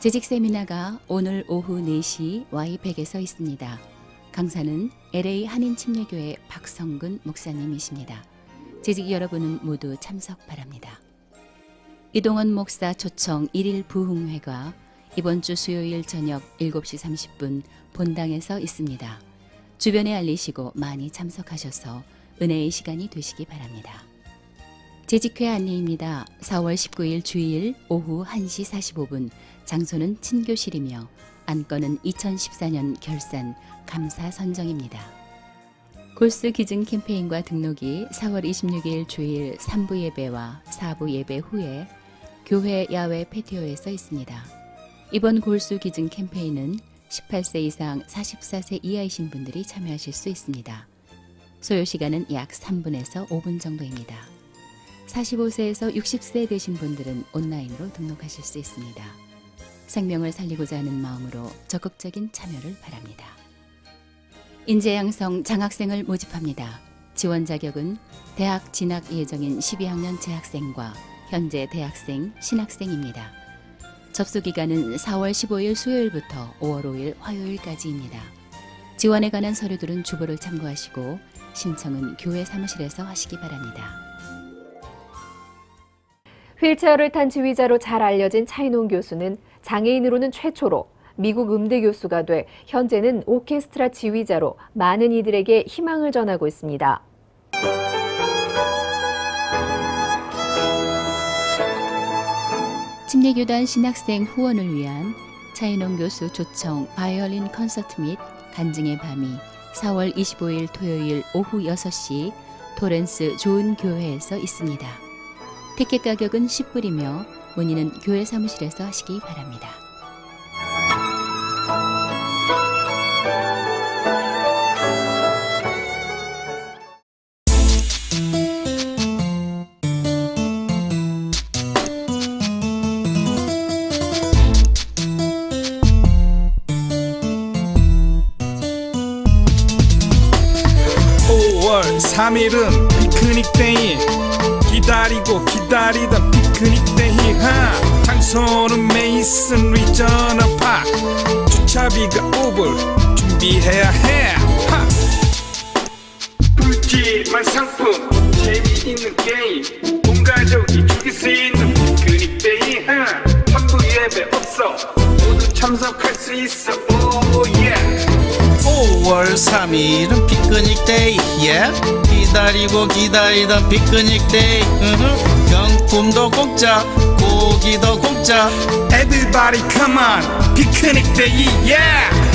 재직 세미나가 오늘 오후 4시 Y100에서 있습니다. 강사는 LA 한인침례교회 박성근 목사님이십니다. 재직 여러분은 모두 참석 바랍니다. 이동원 목사 초청 1일 부흥회가 이번 주 수요일 저녁 7시 30분 본당에서 있습니다. 주변에 알리시고 많이 참석하셔서 은혜의 시간이 되시기 바랍니다. 재직회 안내입니다. 4월 19일 주일 오후 1시 45분 장소는 친교실이며 안건은 2014년 결산 감사 선정입니다. 골스 기증 캠페인과 등록이 4월 26일 주일 3부 예배와 4부 예배 후에 교회 야외 패티오에서 있습니다. 이번 골수 기증 캠페인은 18세 이상 44세 이하이신 분들이 참여하실 수 있습니다. 소요 시간은 약 3분에서 5분 정도입니다. 45세에서 60세 되신 분들은 온라인으로 등록하실 수 있습니다. 생명을 살리고자 하는 마음으로 적극적인 참여를 바랍니다. 인재 양성 장학생을 모집합니다. 지원 자격은 대학 진학 예정인 12학년 재학생과 현재 대학생, 신학생입니다. 접수 기간은 4월 15일 수요일부터 5월 5일 화요일까지입니다. 지원에 관한 서류들은 주보를 참고하시고 신청은 교회 사무실에서 하시기 바랍니다. 휠체어를 탄 지휘자로 잘 알려진 차이농 교수는 장애인으로는 최초로 미국 음대 교수가 돼 현재는 오케스트라 지휘자로 많은 이들에게 희망을 전하고 있습니다. 침례교단 신학생 후원을 위한 차인홍 교수 초청 바이올린 콘서트 및 간증의 밤이 4월 25일 토요일 오후 6시 토렌스 좋은 교회에서 있습니다. 티켓 가격은 10불이며 문의는 교회 사무실에서 하시기 바랍니다. 오월 3일은 피크닉 데이. 기다리고 기다리던 피크닉 데이. 하 장소는 메이슨 리저널 파크. 주차비가 5불 준비해야 해 하. 푸짐한 상품 재미있는 게임 5월 3일은 피크닉 데이 예? 기다리고 기다리던 피크닉 데이 으흠. 경품도 공짜 고기도 공짜. Everybody come on 피크닉 데이 yeah